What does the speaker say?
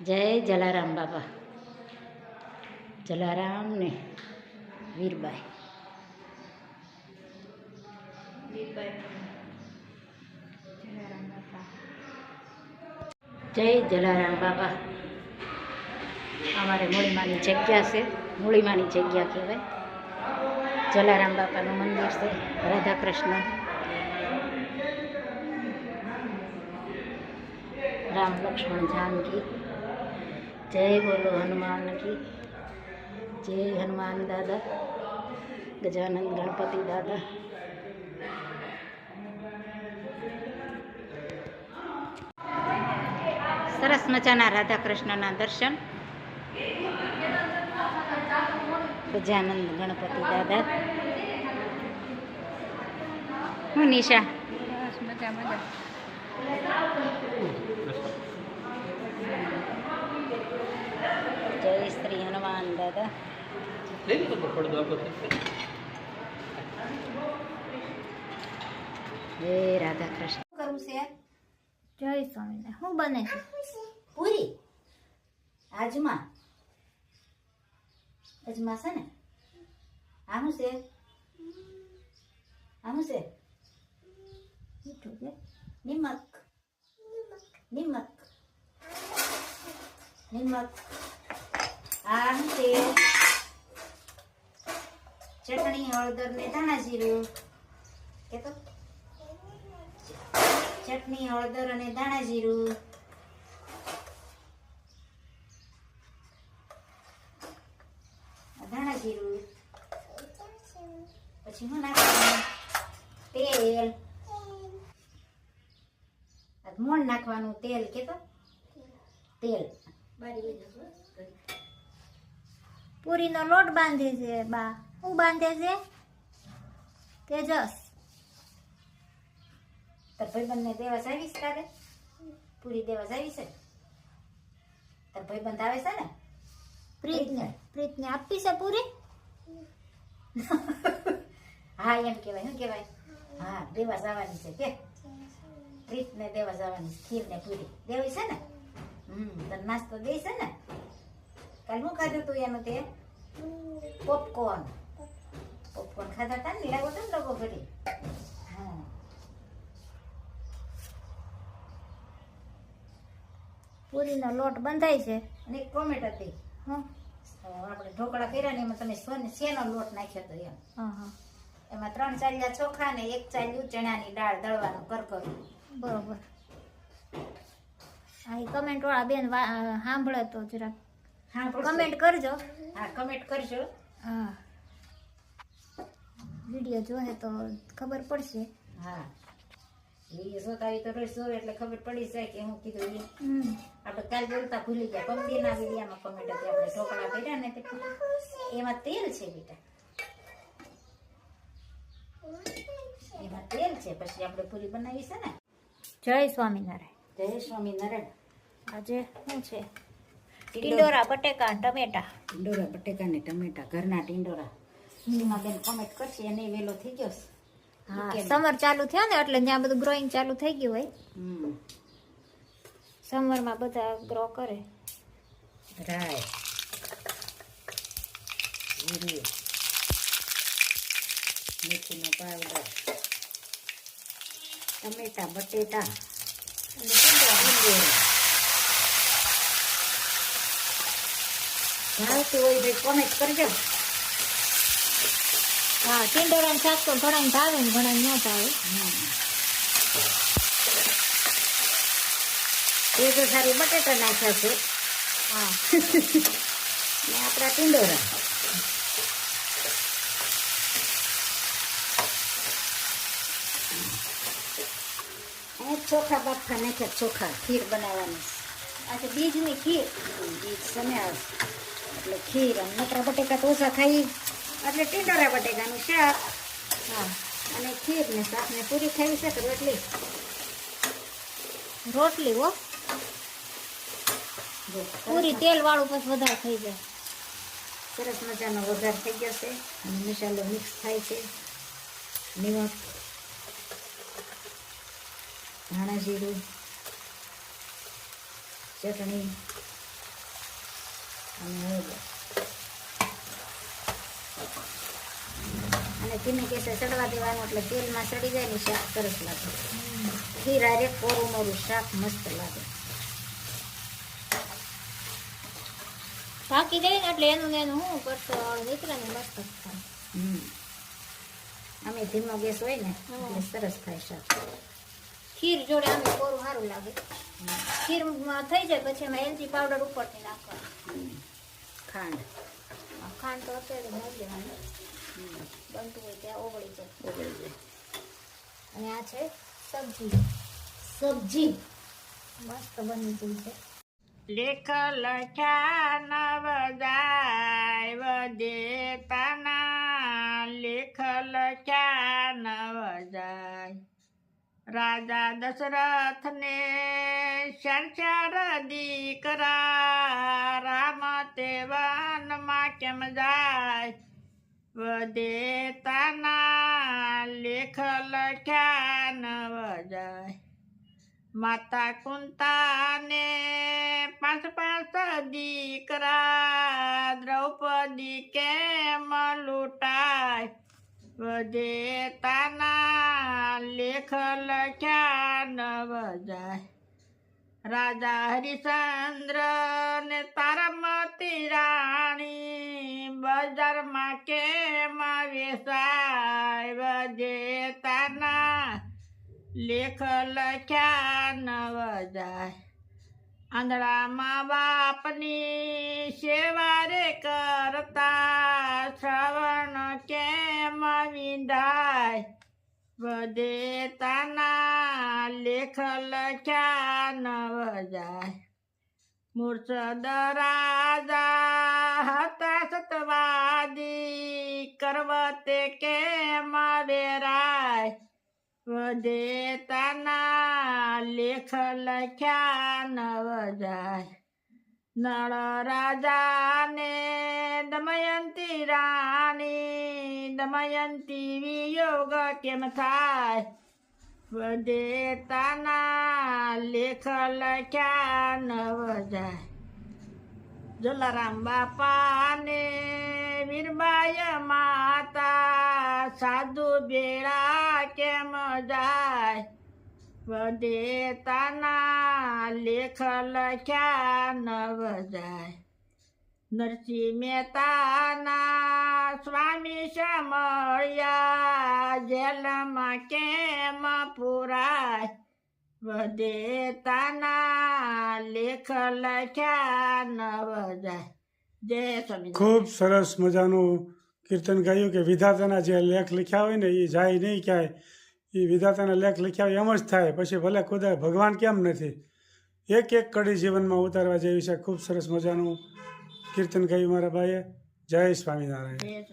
જય જલારામ બાબા જલારામ ને વીરબાઈ જય જલારામ બાબા અમારે મૂળીમાની જગ્યા છે. મૂળીમાની જગ્યા કહેવાય. જલારામ બાપાનું મંદિર છે રાધા કૃષ્ણ રામ લક્ષ્મણ જાનકી. જય બોલો હનુમાન કી જય હનુમાન દાદા ગજાનંદ ગણપતિ દાદા. સરસ મજાના રાધા કૃષ્ણના દર્શન. ગજાનંદ ગણપતિ દાદા. હું નિશા? મજા મજા. જય શ્રી હનુમાન દાદા જય રાધા કૃષ્ણ કરવું છે જય સ્વામી શું બને છે પૂરી આજમા અજમા છે ને આનું છે આનું છે મીઠું છે નિમક નિમક નિમક આનું તેલ, ચટણી, હળદર ને ધાણા જીરું. કે તો? ચટણી, હળદર અને ધાણા જીરું. આ ધાણા જીરું. પછી હું નાખવાનું? તેલ. આ મોણ નાખવાનું તેલ, કે તો? તેલ. પૂરીનો લોટ બાંધે છે બા. શું બાંધે છે? તેજસ. તાર ભાઈબંધને દેવા આવીશ તારે? પૂરી દેવા આવી છે તાર ભાઈબંધ આવે છે ને? પ્રીતને. પ્રીતને. આપી છે પૂરી? હા એમ કહેવાય શું કહેવાય? હા દેવા જવાની છે કે? પ્રીતને દેવા જવાની ખીર ને પૂરી. દેવી છે ને? તને નાસ્તો દઈશ ને? કાલ હું ખાધું તું એનું તે? પોપકોર્ન પોપકોર્ન ખાધા તા ને? લાગો તો ને લોકો ઘડી હા. પૂરીનો લોટ બંધાય છે. અને એક કોમેન્ટ હતી હં. આપણે ઢોકળા કર્યા ને એમાં તમે સોને શેનો લોટ નાખ્યો હતો એમ. હા હા. એમાં ત્રણ ચાલ્યા ચોખા ને એક ચાલ્યું ચણાની દાળ દળવાનું કરકરું બરોબર. હા કમેન્ટ વાળા બેન સાંભળે તો જરાક હા કમેન્ટ કરજો. હા કમેન્ટ કરજો. હા. વીડિયો જોહે તો ખબર પડશે. હા. એ જોતા હોય તો રોજ જોવે એટલે ખબર પડી જાય કે હું કીધું એ આપણે કાલ બોલતા ભૂલી ગયા. પંપીના વિડીયામાં કમેન્ટ હતી. આપણે ઢોકળા કર્યા ને એમાં તેલ છે બેટા. એમાં તેલ છે. પછી આપણે પૂરી બનાવી છે ને. જય સ્વામિનારાયણ. જય સ્વામિનારાયણ આજે શું છે? ટીંડોરા બટેકા ટમેટા. ટીંડોરા બટેકા ને ટમેટા ઘરના ટીંડોરા. સીમા બેન કમેન્ટ કરશે એને વેલો થઈ ગયો હા સમર ચાલુ થયો ને એટલે ત્યાં બધું ગ્રોઈંગ ચાલુ થઈ ગયું હોય. હમ. સમરમાં બધા ગ્રો કરે. રાય. જીરું મેથીનો પાવડર. ટમેટા બટેટા. હોય કોમેન્ટ કરજો હા ટીંડોરા શાક તો ઘણા ભાવે ને ઘણા ન ભાવે એ તો સારું બટેટા નાખ્યા છે. હા. ને આપણા ટીંડોરા. અને ચોખા બાફા નાખ્યા ચોખા ખીર બનાવવાની. આજે બીજની ખીર. બીજ સમાવ. એટલે ખીર અને નકરા બટેકા તો ઓછા ખાઈ એટલે ટીંડોરા બટેકાનું શાક. હા. અને ખીર ને શાક ને પૂરી ખાવી છે તો રોટલી. રોટલી હો. પૂરી તેલ વાળું પછી વધારે થઈ જાય. સરસ મજાનો વઘાર થઈ ગયો છે. અને મસાલો મિક્સ થાય છે. નિમક. ધાણા જીરું ચટણી અને હળદર. અને ધીમે કેસે ચડવા દેવાનું એટલે તેલમાં ચડી જાય ને શાક સરસ લાગે. ખીર હારે કોરું મોરું શાક મસ્ત લાગે. પાકી જાય ને એટલે એનું એનું હું કરતો નીકળે ને મસ્ત થાય. હમ. અમે ધીમો ગેસ હોય ને. એટલે સરસ થાય શાક. ખીર જોડે આમ કોરું સારું લાગે. ખીર થઈ જાય પછી એમાં એલચી પાવડર ઉપરથી નાખવાનું. ખાંડ. ખાંડ તો અત્યારે નાખી દેવાનું બનતું હોય ત્યાં ઓગળી જાય. ઓગળી જાય. અને આ છે સબ્જી. સબ્જી. મસ્ત બની ગઈ છે. લેખ લખ્યા નવ જાય વદેતાના. લેખ લખ્યા નવ જાય રાજા દશરથને ચાર ચાર દીકરા રામ તે વનમાં કેમ જાય? વદેતાના લેખ લખ્યા ન વજાય. માતા કુંતાને પાંચ પાંચ દીકરા દ્રૌપદી કેમ લૂંટાય? વધે તાના લેખ લખ્યા નવ જાય રાજા હરિચંદ્ર ને તારામતી રાણી બજારમાં કેમ વેસાય? વધે તાના લેખ લખ્યા નવ જાય આંધળામાં બાપની સેવા રે કરતા શ્રવણ કેમ વિંધાય? વધે તાના લેખ લખ્યા નવ જાય મૂર્છદ રાજા હતા સતવાદી, કરવતે કેમ વેરાય? વદેતાના લેખ લખ્યા નવ જાય નળ રાજાને દમયંતી દમયંતી વિયોગ કેમ થાય વધે તાના લેખ લખ્યા નવ જાય જલારામ બાપાને વીરબાઈ માતા સાધુ બેડા કેમ જાય વધે તાના લેખ લખ્યા નવ જાય નરસિંહ મહેતાના સ્વામી સમળ્યા જેલમાં કેમ પુરાય? વધે તાના લેખ લખ્યા નવજાય જય સ્વામી ખૂબ સરસ મજાનું કીર્તન ગાયું કે વિધાતાના જે લેખ લખ્યા હોય ને એ જાય નહીં ક્યાંય. એ વિધાતાના લેખ લખ્યા હોય એમ જ થાય. પછી ભલે ખુદા ભગવાન કેમ નથી? એક એક કડી જીવનમાં ઉતારવા જેવી છે. ખૂબ સરસ મજાનું કીર્તન ગાયું મારા ભાઈએ જય સ્વામિનારાયણ